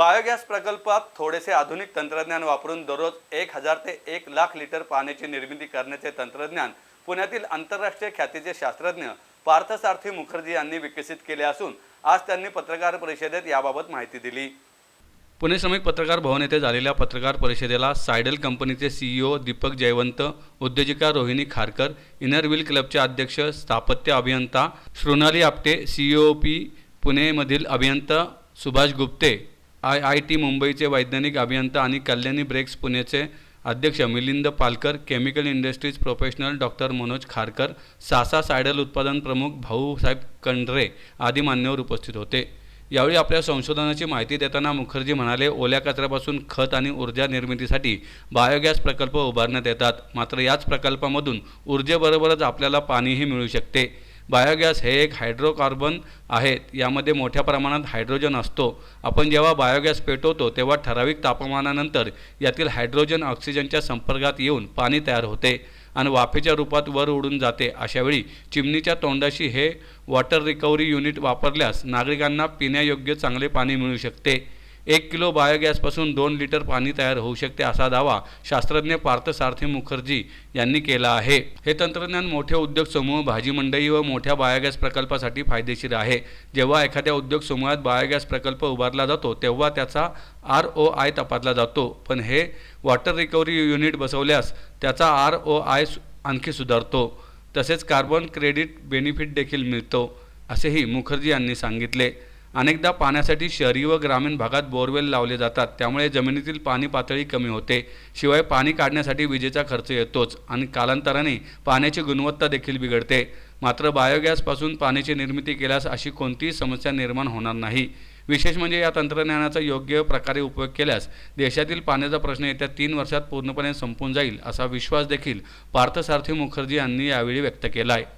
Biogas प्रकल्पात थोडेसे आधुनिक तंत्रज्ञान वापरून दररोज एक हजार ते एक लाख लिटर पाण्याची निर्मिती करण्याचे तंत्रज्ञान पुण्यातील आंतरराष्ट्रीय ख्यातीचे शास्त्रज्ञ पार्थसारथी मुखर्जी यांनी विकसित केले असून आज त्यांनी पत्रकार परिषदेत याबाबत माहिती दिली. पुणे श्रमिक पत्रकार भवन येथे झालेल्या पत्रकार परिषदेला सायडल कंपनीचे सीईओ दीपक जयवंत उद्योजिका रोहिणी खारकर इनर व्हील क्लबचे अध्यक्ष स्थापत्य अभियंता शृणाली आपटे सीईओ पी पुणेमधील अभियंता Subhash Gupte I I T मुंबईचे वैज्ञानिक अभियंता आणि कल्याणी ब्रेक्स पुणेचे अध्यक्ष Milind Palkar chemical industries professional doctor Manoj Kharkar सासा सायडल उत्पादन प्रमुख भाऊसाहेब कंडरे आदी मान्यवर उपस्थित होते. यावेळी आपल्या संशोधनाची माहिती देताना मुखर्जी म्हणाले ओल्या कचऱ्यापासून खत आणि ऊर्जा निर्मितीसाठी बायोगॅस प्रकल्प उभारण्यात येतात. मात्र याच प्रकल्पामधून ऊर्जेबरोबरच आपल्याला पाणीही मिळू शकते. बायोगॅस हे एक हायड्रोकार्बन आहेत यामध्ये मोठ्या प्रमाणात हायड्रोजन असतो. आपण जेव्हा बायोगॅस पेटवतो तेव्हा ठराविक तापमानानंतर यातील हायड्रोजन ऑक्सिजनच्या संपर्कात येऊन पाणी तयार होते आणि वाफेच्या रूपात वर उडून जाते. अशावेळी चिमणीच्या तोंडाशी हे वॉटर रिकव्हरी युनिट वापरल्यास नागरिकांना पिण्यायोग्य चांगले पाणी मिळू शकते. एक किलो बायोगॅसपासून दोन लिटर पाणी तयार होऊ शकते असा दावा शास्त्रज्ञ पार्थसारथी मुखर्जी यांनी केला आहे. हे तंत्रज्ञान मोठे उद्योग समूह भाजी मंडई व मोठ्या बायोगॅस प्रकल्पासाठी फायदेशीर आहे. जेव्हा एखाद्या उद्योग समूहात बायोगॅस प्रकल्प उभारला जातो तेव्हा त्याचा आर ओ आय तपासला जातो. पण हे वॉटर रिकव्हरी युनिट बसवल्यास त्याचा आर ओ आय आणखी सुधारतो. तसेच कार्बन क्रेडिट बेनिफिट देखील मिळतो असेही मुखर्जी यांनी सांगितले. अनेकदा पाण्यासाठी शहरी व ग्रामीण भागात बोरवेल लावले जातात. त्यामुळे जमिनीतील पाणी पातळी कमी होते. शिवाय पाणी काढण्यासाठी विजेचा खर्च येतोच आणि कालांतराने पाण्याची गुणवत्ता देखील बिघडते. मात्र बायोगॅसपासून पाण्याची निर्मिती केल्यास अशी कोणतीही समस्या निर्माण होणार नाही. विशेष म्हणजे या तंत्रज्ञानाचा योग्य प्रकारे उपयोग केल्यास देशातील पाण्याचा प्रश्न येत्या तीन वर्षात पूर्णपणे संपून जाईल असा विश्वास देखील पार्थसारथी मुखर्जी यांनी यावेळी व्यक्त केला आहे